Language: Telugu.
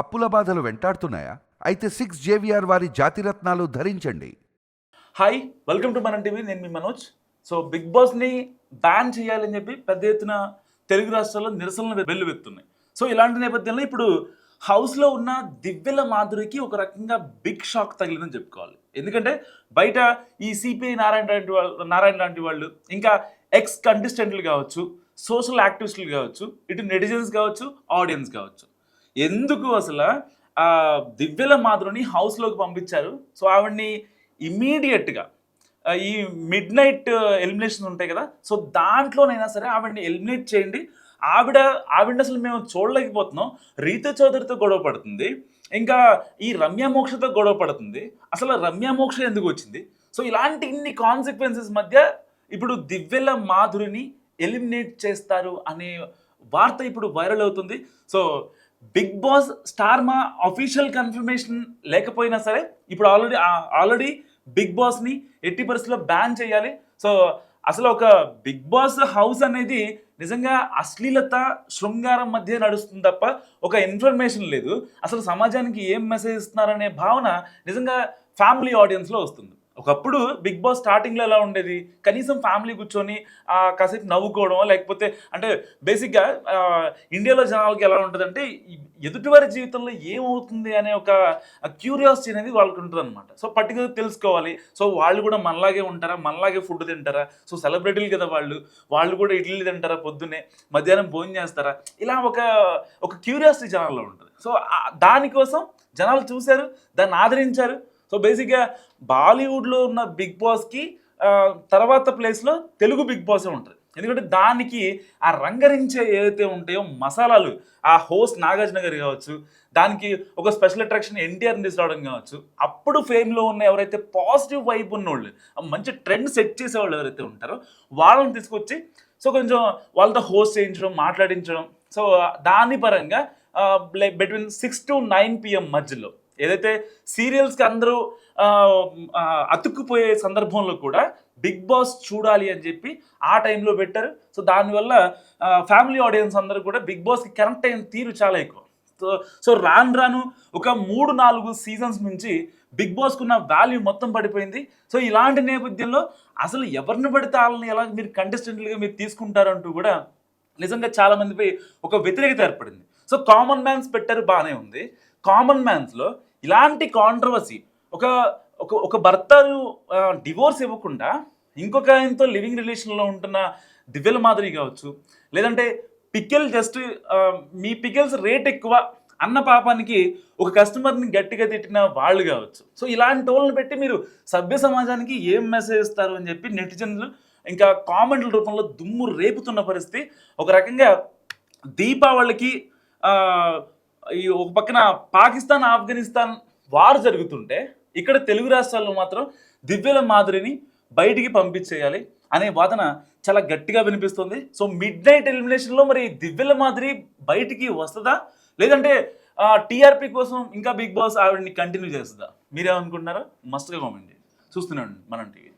అప్పుల బాధలు వెంటాడుతున్నాయా? అయితే సిక్స్ జేవిఆర్ వారి జాతిరత్నాలు ధరించండి. హాయ్ వెల్కమ్ టు మన టీవీ నేను మీ మనోజ్. సో బిగ్ బాస్ని బ్యాన్ చేయాలని చెప్పి పెద్ద ఎత్తున తెలుగు రాష్ట్రాల్లో నిరసనలు వెల్లువెత్తున్నాయి. సో ఇలాంటి నేపథ్యంలో ఇప్పుడు హౌస్లో ఉన్న దివ్యల మాధురికి ఒక రకంగా బిగ్ షాక్ తగిలిందని చెప్పుకోవాలి. ఎందుకంటే బయట ఈ సిపిఐ నారాయణ లాంటి వాళ్ళు నారాయణ లాంటి వాళ్ళు ఇంకా ఎక్స్ కంటెస్టెంట్లు కావచ్చు సోషల్ యాక్టివిస్టులు కావచ్చు ఇటు నెటిజన్స్ కావచ్చు ఆడియన్స్ కావచ్చు. ఎందుకు అసలు ఆ దివ్యల మాధురిని హౌస్లోకి పంపించారు? సో ఆవిడ్ని ఇమ్మీడియట్గా ఈ మిడ్ నైట్ ఎలిమినేషన్ ఉంటాయి కదా సో దాంట్లోనైనా సరే ఆవిడని ఎలిమినేట్ చేయండి. ఆవిడ ఆవిడ అసలు మేము చూడలేకపోతున్నాం. రీతు చౌదరితో గొడవ పడుతుంది. ఇంకా ఈ రమ్య మోక్షతో గొడవ పడుతుంది. అసలు రమ్య మోక్ష ఎందుకు వచ్చింది? సో ఇలాంటి ఇన్ని కాన్సిక్వెన్సెస్ మధ్య ఇప్పుడు దివ్యల మాధురిని ఎలిమినేట్ చేస్తారు అనే వార్త ఇప్పుడు వైరల్ అవుతుంది. So big boss star Maa official confirmation లేకపోయినా సరే ఇప్పుడు ఆల్రెడీ ఆల్రెడీ బిగ్ బాస్ని ఎట్టి పరిస్థితుల్లో బ్యాన్ చేయాలి. సో అసలు ఒక బిగ్ బాస్ హౌస్ అనేది నిజంగా అశ్లీలత శృంగారం మధ్య నడుస్తుంది తప్ప ఒక ఇన్ఫర్మేషన్ లేదు. అసలు సమాజానికి ఏం మెసేజ్ ఇస్తున్నారనే భావన నిజంగా ఫ్యామిలీ ఆడియన్స్లో వస్తుంది. ఒకప్పుడు బిగ్ బాస్ స్టార్టింగ్లో ఎలా ఉండేది? కనీసం ఫ్యామిలీ కూర్చొని కాసేపు నవ్వుకోవడం లేకపోతే అంటే బేసిక్గా ఇండియాలో జనాలకి ఎలా ఉంటుందంటే ఎదుటివారి జీవితంలో ఏమవుతుంది అనే ఒక క్యూరియాసిటీ అనేది వాళ్ళకి ఉంటుంది అనమాట సో పర్టికులర్ తెలుసుకోవాలి. సో వాళ్ళు కూడా మనలాగే ఉంటారా? మనలాగే ఫుడ్ తింటారా? సో సెలబ్రిటీలు కదా వాళ్ళు? వాళ్ళు కూడా ఇడ్లీ తింటారా పొద్దున్నే? మధ్యాహ్నం భోజనం చేస్తారా? ఇలా ఒక ఒక క్యూరియాసిటీ జనాల్లో ఉంటుంది. సో దానికోసం జనాలు చూశారు దాన్ని ఆదరించారు. సో బేసిక్గా బాలీవుడ్లో ఉన్న బిగ్ బాస్కి తర్వాత ప్లేస్లో తెలుగు బిగ్ బాసే ఉంటుంది. ఎందుకంటే దానికి ఆ రంగరించే ఏదైతే ఉంటాయో మసాలాలు ఆ హోస్ట్ నాగార్జున గారు కావచ్చు దానికి ఒక స్పెషల్ అట్రాక్షన్ ఎన్టీఆర్ని తీసుకురావడం కావచ్చు అప్పుడు ఫేమ్లో ఉన్న ఎవరైతే పాజిటివ్ వైపు ఉన్నోళ్ళు మంచి ట్రెండ్ సెట్ చేసేవాళ్ళు ఎవరైతే ఉంటారో వాళ్ళని తీసుకొచ్చి సో కొంచెం వాళ్ళతో హోస్ట్ చేయించడం మాట్లాడించడం సో దాని పరంగా between six to nine PM మధ్యలో ఏదైతే సీరియల్స్కి అందరూ అతుక్కుపోయే సందర్భంలో కూడా బిగ్ బాస్ చూడాలి అని చెప్పి ఆ టైంలో పెట్టారు. సో దానివల్ల ఫ్యామిలీ ఆడియన్స్ అందరూ కూడా బిగ్ బాస్కి కనెక్ట్ అయిన తీరు చాలా ఎక్కువ. సో సో రాను రాను ఒక మూడు నాలుగు సీజన్స్ నుంచి బిగ్ బాస్కు ఉన్న వాల్యూ మొత్తం పడిపోయింది. సో ఇలాంటి నేపథ్యంలో అసలు ఎవరిని పడితే వాళ్ళని ఎలా మీరు కంటెస్టెంట్లుగా మీరు తీసుకుంటారంటూ కూడా నిజంగా చాలామందిపై ఒక వ్యతిరేకత ఏర్పడింది. సో కామన్ మ్యాన్స్ పెట్టారు బాగానే ఉంది. కామన్ మ్యాన్స్లో ఇలాంటి కాంట్రవర్సీ ఒక ఒక ఒక భర్తను డివోర్స్ ఇవ్వకుండా ఇంకొక ఆయనతో లివింగ్ రిలేషన్లో ఉంటున్న దివ్యల మాదిరి కావచ్చు. లేదంటే పికెల్ జస్ట్ మీ పికెల్స్ రేట్ ఎక్కువ అన్న పాపానికి ఒక కస్టమర్ని గట్టిగా తిట్టిన వాళ్ళు కావచ్చు. సో ఇలాంటి వాళ్ళని పెట్టి మీరు సభ్య సమాజానికి ఏం మెసేజ్ ఇస్తారు అని చెప్పి నెటిజన్లు ఇంకా కామెంట్ల రూపంలో దుమ్ము రేపుతున్న పరిస్థితి. ఒక రకంగా దీపావళికి ఈ ఒక పక్కన పాకిస్తాన్ ఆఫ్ఘనిస్తాన్ వార్ జరుగుతుంటే ఇక్కడ తెలుగు రాష్ట్రాల్లో మాత్రం దివ్యల మాదిరిని బయటికి పంపించేయాలి అనే వాదన చాలా గట్టిగా వినిపిస్తుంది. సో మిడ్ నైట్ ఎలిమినేషన్లో మరి దివ్యల మాదిరి బయటికి వస్తుందా? లేదంటే టీఆర్పీ కోసం ఇంకా బిగ్ బాస్ ఆవిడని కంటిన్యూ చేస్తుందా? మీరేమనుకుంటున్నారో? మస్తుగా కామెంట్ చేయండి. చూస్తున్నాను మనం టీవీ.